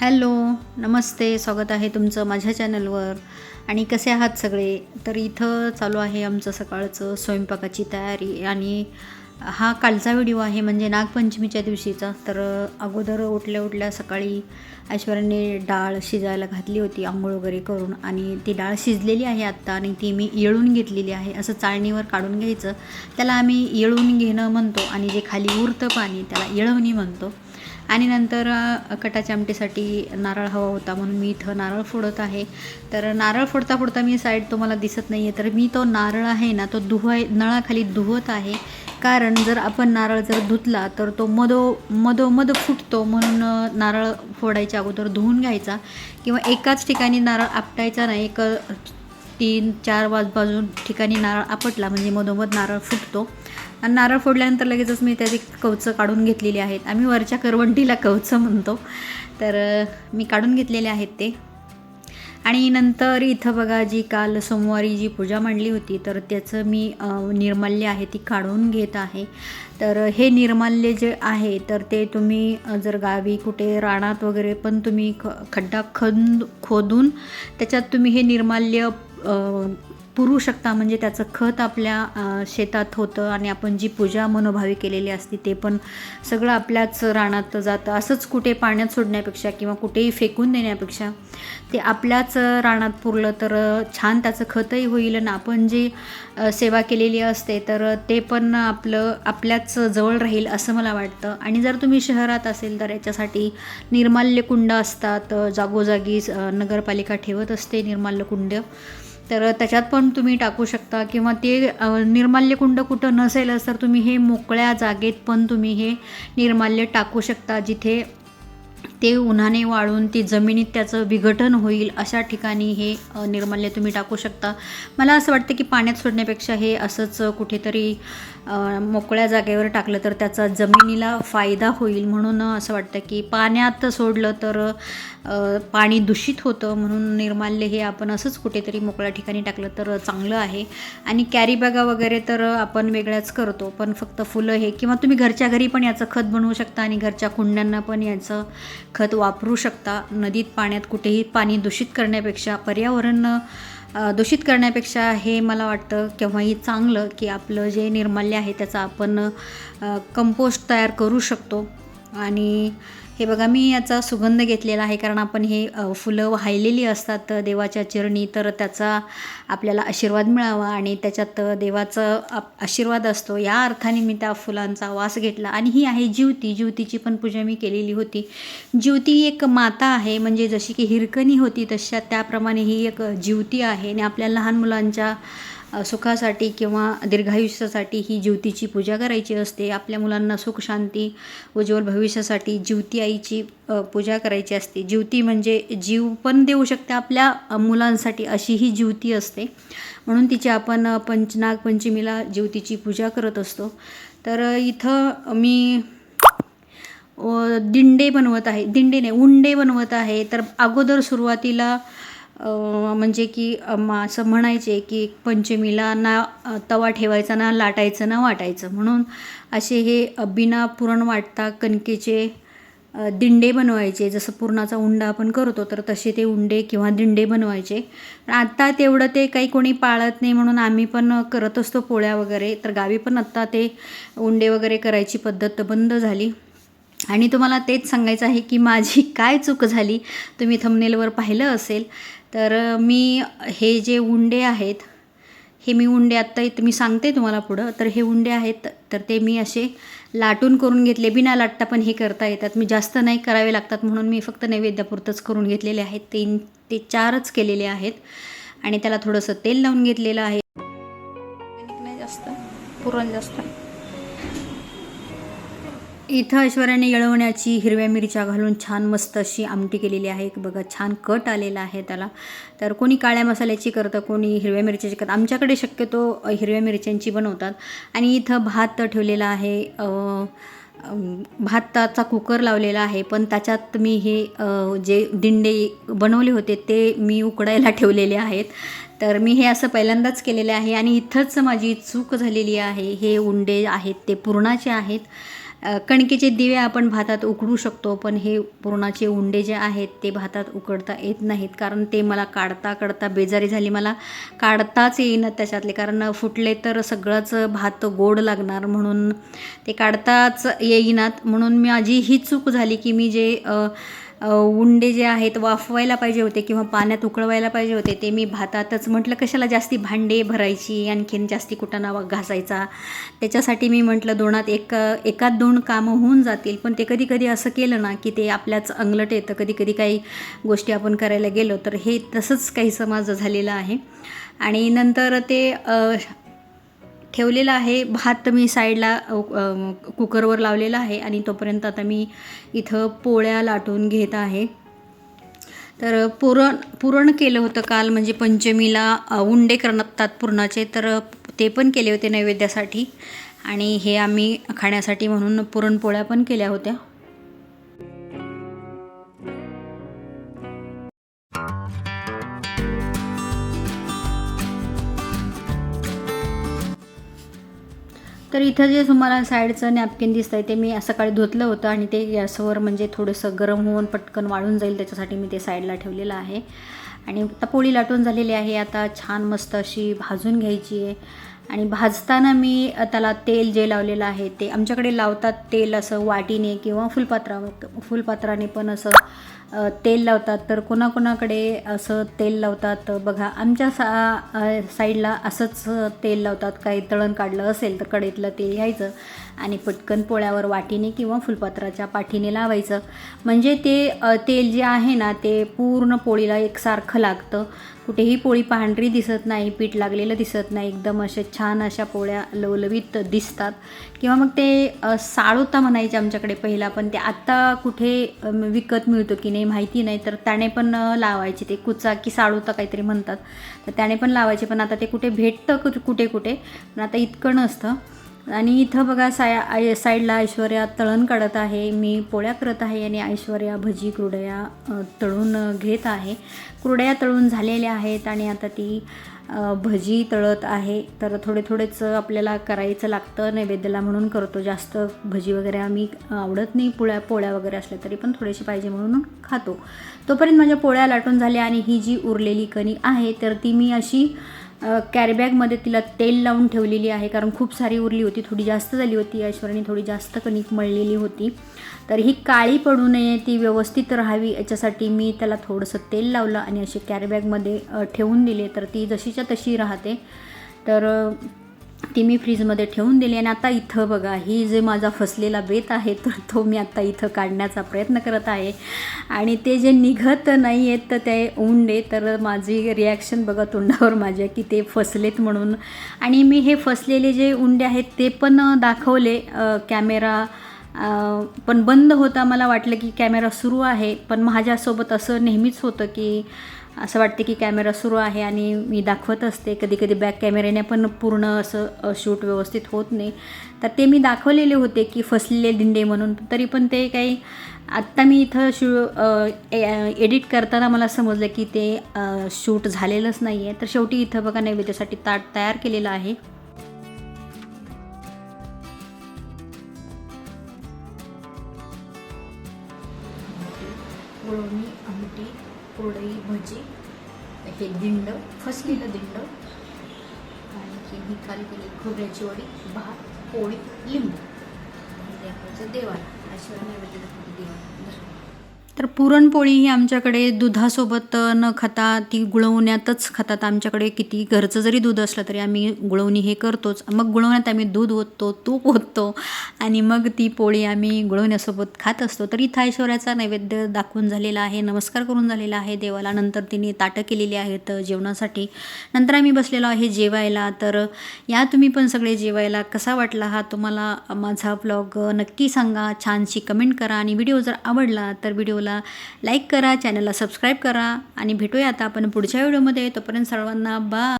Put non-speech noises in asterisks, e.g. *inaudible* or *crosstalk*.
Hello नमस्ते स्वागत आहे तुमचं माझ्या चॅनलवर. आणि कसे आहात सगळे? तर इथं चालू आहे आमचं सकाळचं स्वयंपाकाची तयारी आणि हा कालचा व्हिडिओ आहे म्हणजे नागपंचमीच्या दिवशीचा. तर अगोदर उठल्या उठल्या सकाळी ऐश्वर्याने डाळ शिजायला घातली होती आंघोळ वगैरे करून. आणि ती डाळ शिजलेली आहे आत्ता आणि ती मी येळून घेतलेली आहे. असं चाळणीवर काढून घ्यायचं. त्याला आम्ही येळून घेणं म्हणतो आणि जे खाली उरतं पाणी त्याला येळवणी म्हणतो. आणि नंतर कटाच्या आमटीसाठी नारळ हवा होता म्हणून मी इथं नारळ फोडत आहे. तर नारळ फोडता फोडता मी साईड तुम्हाला दिसत नाही आहे तर मी तो नारळ आहे ना तो धुवाय नळाखाली धुवत आहे. कारण जर आपण नारळ जर धुतला तर तो मधो मधोमध फुटतो म्हणून नारळ फोडायच्या अगोदर धुवून घ्यायचा. किंवा एकाच ठिकाणी नारळ आपटायचा नाही एक तीन चार वाज बाजून ठिकाणी नारळ आपटला म्हणजे मधोमध नारळ फुटतो. आणि नारळ फोडल्यानंतर लगेचच मी त्याची कवचं काढून घेतलेली आहेत. आम्ही वरच्या करवंटीला कवचं म्हणतो. तर मी काढून घेतलेले आहेत ते. आणि नंतर इथं बघा जी काल सोमवारी जी पूजा मांडली होती तर त्याचं मी निर्माल्य आहे ती काढून घेत आहे. तर हे निर्माल्य जे आहे तर ते तुम्ही जर गावी कुठे रानात वगैरे पण तुम्ही ख खड्डा खंद खोदून त्याच्यात तुम्ही हे निर्माल्य पुरू शकता म्हणजे त्याचं खत आपल्या शेतात होतं आणि आपण जी पूजा मनोभावी केलेली असते ते पण सगळं आपल्याच रानात जातं. असंच कुठे पाण्यात सोडण्यापेक्षा किंवा कुठेही फेकून देण्यापेक्षा ते आपल्याच रानात पुरलं तर छान त्याचं खतही होईल आणि आपण जी सेवा केलेली असते तर ते पण आपलं आपल्याच जवळ राहील असं मला वाटतं. आणि जर तुम्ही शहरात असेल तर याच्यासाठी निर्माल्य कुंड असतात. जागोजागी नगरपालिका ठेवत असते निर्माल्य कुंड तर त्याच्यात पण तुम्ही टाकू शकता किंवा ते निर्माल्यकुंड निर्माल्य कुंड कुठं नसेलच तर तुम्ही हे मोकळ्या जागेत पण तुम्ही हे निर्माल्य टाकू शकता जिथे ते उन्हाने वाळून ती जमिनीत त्याचं विघटन होईल अशा ठिकाणी हे निर्माल्य तुम्ही टाकू शकता. मला असं वाटतं की पाण्यात सोडण्यापेक्षा हे असंच कुठेतरी मोकळ्या जागेवर टाकलं तर त्याचा जमिनीला फायदा होईल म्हणून असं वाटतं की पाण्यात सोडलं तर पाणी दूषित होतं म्हणून निर्माल्य हे आपण असंच कुठेतरी मोकळ्या ठिकाणी टाकलं तर चांगलं आहे. आणि कॅरी बॅगा वगैरे तर आपण वेगळ्याच करतो पण फक्त फुलं हे किंवा तुम्ही घरच्या घरी पण याचं खत बनवू शकता आणि घरच्या कुंड्यांना पण याचं खत वापरू शकता. नदीत पाण्यात कुठेही पाणी दूषित करण्यापेक्षा पर्यावरण दूषित करण्यापेक्षा हे मला वाटतं केव्हाही चांगलं की आपलं जे निर्माल्य आहे त्याचा आपण कंपोस्ट तयार करू शकतो. आणि हे बघा मी याचा सुगंध घेतलेला आहे कारण आपण हे फुलं वाहिलेली असतात देवाच्या चरणी तर त्याचा आपल्याला आशीर्वाद मिळावा आणि त्याच्यात देवाचं आप- आशीर्वाद असतो. या अर्थाने मी त्या फुलांचा वास घेतला. आणि ही आहे ज्योती. ज्योतीची पण पूजा मी केलेली होती. ज्योती एक माता आहे. म्हणजे जशी की हिरकणी होती तशा त्याप्रमाणे ही एक ज्योती आहे. आणि आपल्या लहान मुलांच्या सुखासाठी किंवा दीर्घायुष्यासाठी ही ज्योतीची पूजा करायची असते. आपल्या मुलांना सुख शांती उज्ज्वल भविष्यासाठी ज्योती आईची पूजा करायची असते. ज्योती म्हणजे जीव पण देऊ शकते आपल्या मुलांसाठी अशी ही ज्योती असते. म्हणून तिची आपण पंच नागपंचमीला ज्योतीची पूजा करत असतो. तर इथं मी दिंडे बनवत आहे. दिंडे नाही उंडे बनवत आहे. तर अगोदर सुरुवातीला म्हणजे की मा असं म्हणायचे की पंचमीला ना तवा ठेवायचा ना लाटायचं ना वाटायचं. म्हणून असे हे बिना पुरण वाटता कणकेचे दिंडे बनवायचे. जसं पुरणाचा उंडा आपण करतो तर तसे ते उंडे किंवा दिंडे बनवायचे. आत्ता तेवढं ते काही कोणी पाळत नाही म्हणून आम्ही पण करत असतो पोळ्या वगैरे. तर गावी पण आत्ता ते उंडे वगैरे करायची पद्धत बंद झाली. आणि तुम्हाला तेच सांगायचं आहे की माझी *laughs* काय चूक झाली? तुम्ही थंबनेलवर पाहिलं असेल. तर मी हे जे उंडे आहेत हे मी उंडे आत्ता इथं मी सांगते तुम्हाला पुढं तर हे उंडे आहेत तर ते मी असे लाटून करून घेतले. बिना लाटता पण हे करता येतात. मी जास्त नाही करावे लागतात म्हणून मी फक्त नैवेद्यापुरतंच करून घेतलेले आहेत. तीन ते चारच केलेले आहेत आणि त्याला थोडंसं तेल लावून घेतलेलं आहे. नाही जास्त. पुरण जास्त. इथं ऐश्वर्याने येळवण्याची हिरव्या मिरच्या घालून छान मस्त अशी आमटी केलेली आहे. बघा छान कट आलेला आहे त्याला. तर कोणी काळ्या मसाल्याची करतं कोणी हिरव्या मिरच्याची करतं. आमच्याकडे शक्यतो हिरव्या मिरच्यांची बनवतात. आणि इथं भात ठेवलेला आहे. भाताचा कुकर लावलेला आहे. पण त्याच्यात मी हे जे दिंडे बनवले होते ते मी उकडायला ठेवलेले आहेत. तर मी हे असं पहिल्यांदाच केलेले आहे. आणि इथंच माझी चूक झालेली आहे. हे उंडे आहेत ते पुरणाचे आहेत. कणकेचे दिवे आपण भातात उकडू शकतो पण हे पुरणाचे उंडे जे आहेत ते भातात उकडता येत नाहीत. कारण ते मला काढता काढता बेजारी झाली. मला काढताच येईना त्याच्यातले. कारण फुटले तर सगळंच भात गोड लागणार म्हणून ते काढताच येईनात. म्हणून माझी ही चूक झाली की मी जे उंडे जे आहेत वाफवायला पाहिजे होते किंवा पाण्यात उकळवायला पाहिजे होते ते मी भातातच म्हटलं कशाला जास्ती भांडे भरायची आणखीन जास्ती कुटाणा घासायचा? त्याच्यासाठी मी म्हटलं दोनात एक एकात दोन कामं होऊन जातील पण ते कधी कधी असं केलं ना की ते आपल्याच अंगलट येतं. कधी कधी काही गोष्टी आपण करायला गेलो तर हे तसंच काहीसं माझं झालेलं आहे. आणि नंतर ते ठेवलेलं आहे. भात मी साईडला कुकरवर लावलेला आहे आणि तोपर्यंत आता मी इथं पोळ्या लाटून घेत आहे. तर पुरण पुरण केलं होतं काल म्हणजे पंचमीला उंडे करतात पुरणाचे तर ते पण केले होते नैवेद्यासाठी. आणि हे आम्ही खाण्यासाठी म्हणून पुरणपोळ्या पण केल्या होत्या. तर इथं जे तुम्हाला साईडचं नॅपकिन दिसतं आहे ते मी सकाळी धुतलं होतं आणि ते गॅसवर म्हणजे थोडंसं गरम होऊन पटकन वाळून जाईल त्याच्यासाठी मी ते साईडला ठेवलेलं आहे. आणि आता पोळी लाटून झालेली आहे आता छान मस्त अशी भाजून घ्यायची आहे. आणि भाजताना मी त्याला तेल जे लावलेलं आहे ते आमच्याकडे लावतात तेल असं वाटीने किंवा फुलपात्रा फुलपात्राने पण असं तेल लावतात. तर कोणाकोणाकडे असं तेल लावतात? बघा आमच्या सा साईडला असंच तेल लावतात. काही तळण काढलं असेल तर कडेतलं तेल घ्यायचं आणि पटकन पोळ्यावर वाटीने किंवा फुलपात्राच्या पाठीने लावायचं. म्हणजे ते तेल जे आहे ना ते पूर्ण पोळीला एकसारखं लागतं. कुठेही पोळी पांढरी दिसत नाही पीठ लागलेलं दिसत नाही. एकदम असे छान अशा पोळ्या लवलवीत दिसतात. किंवा मग ते साळोता म्हणायचे आमच्याकडे पहिला पण ते आत्ता कुठे विकत मिळतो की नाही माहिती नाही तर त्याने पण लावायचे ते कुचा की साळूता काहीतरी म्हणतात. तर त्याने पण लावायचे पण आता ते कुठे भेटतं कु- कुठे कुठे? पण आता इतकं नसतं. आणि इथं बघा साय आय साईडला ऐश्वर्या तळण काढत आहे. मी पोळ्या करत आहे आणि ऐश्वर्या भजी कुरडया तळून घेत आहे. कुरडया तळून झालेल्या आहेत आणि आता ती भजी तळत आहे. तर थोडे थोडेच आपल्याला करायचं लागतं नैवेद्याला म्हणून करतो. जास्त भजी वगैरे आम्ही आवडत नाही. पोळ्या पोळ्या वगैरे असल्या तरी पण थोडेसे पाहिजे म्हणून खातो. तोपर्यंत माझ्या पोळ्या लाटून झाल्या आणि ही जी उरलेली कणी आहे तर ती मी अशी कॅरीबॅगमध्ये तिला तेल लावून ठेवलेली आहे कारण खूप सारी उरली होती. थोडी जास्त झाली होती ऐश्वर्याने थोडी जास्त कणिक मळलेली होती. तर ही काळी पडू नये ती व्यवस्थित राहावी. याच्यासाठी मी त्याला थोडंसं तेल लावलं आणि अशी कॅरीबॅगमध्ये ठेवून दिले. तर ती जशीच्या तशी राहते. तर ती मी फ्रीजमध्ये ठेवून दिली आणि आता इथं बघा ही जे माझा फसलेला बेत आहे तर तो मी आता इथं काढण्याचा प्रयत्न करत आहे. आणि ते जे निघत नाही आहेत तर ते उंडे तर माझी रिॲक्शन बघा तोंडावर माझ्या की ते फसलेत म्हणून. आणि मी हे फसलेले जे उंडे आहेत ते पण दाखवले कॅमेरा पण बंद होता. मला वाटलं की कॅमेरा सुरू आहे पण माझ्यासोबत असं नेहमीच होतं की असं वाटते की कॅमेरा सुरू आहे आणि मी दाखवत असते. कधी कधी बॅक कॅमेऱ्याने पण पूर्ण असं शूट व्यवस्थित होत नाही. तर ते मी दाखवलेले होते की फसलेले दिंडे म्हणून. तरी पण ते काही आत्ता मी इथं शू एडिट करताना मला समजलं की ते शूट झालेलंच नाही आहे तर शेवटी इथं बघा नैवेद्यासाठी ताट तयार केलेलं आहे. गुळवणी आमटी कोरडई भजी हे दिंड फसलेलं दिंड आणखी ही काल केली खोबऱ्याची वडी भात पोळी लिंबू. म्हणजे देवाला अशी नैवेद्य देवाला. तर पुरणपोळी ही आमच्याकडे दुधासोबत न खाता ती गुळवण्यातच खातात. आमच्याकडे किती घरचं जरी दूध असलं तरी आम्ही गुळवणी हे करतोच. मग गुळवण्यात आम्ही दूध ओततो तूप ओततो आणि मग ती पोळी आम्ही गुळवण्यासोबत खात असतो. तर इथं ऐश्वर्याचा नैवेद्य दाखवून झालेला आहे नमस्कार करून झालेला आहे देवाला. नंतर तिने ताटं केलेली आहेत जेवणासाठी. नंतर आम्ही बसलेलो आहे जेवायला. तर या तुम्ही पण सगळे जेवायला कसा वाटला हा तुम्हाला माझा ब्लॉग नक्की सांगा. छानशी कमेंट करा आणि व्हिडिओ जर आवडला तर व्हिडिओला लाईक करा चॅनलला सबस्क्राईब करा आणि भेटूया आता आपण पुढच्या व्हिडिओमध्ये. तोपर्यंत सर्वांना बा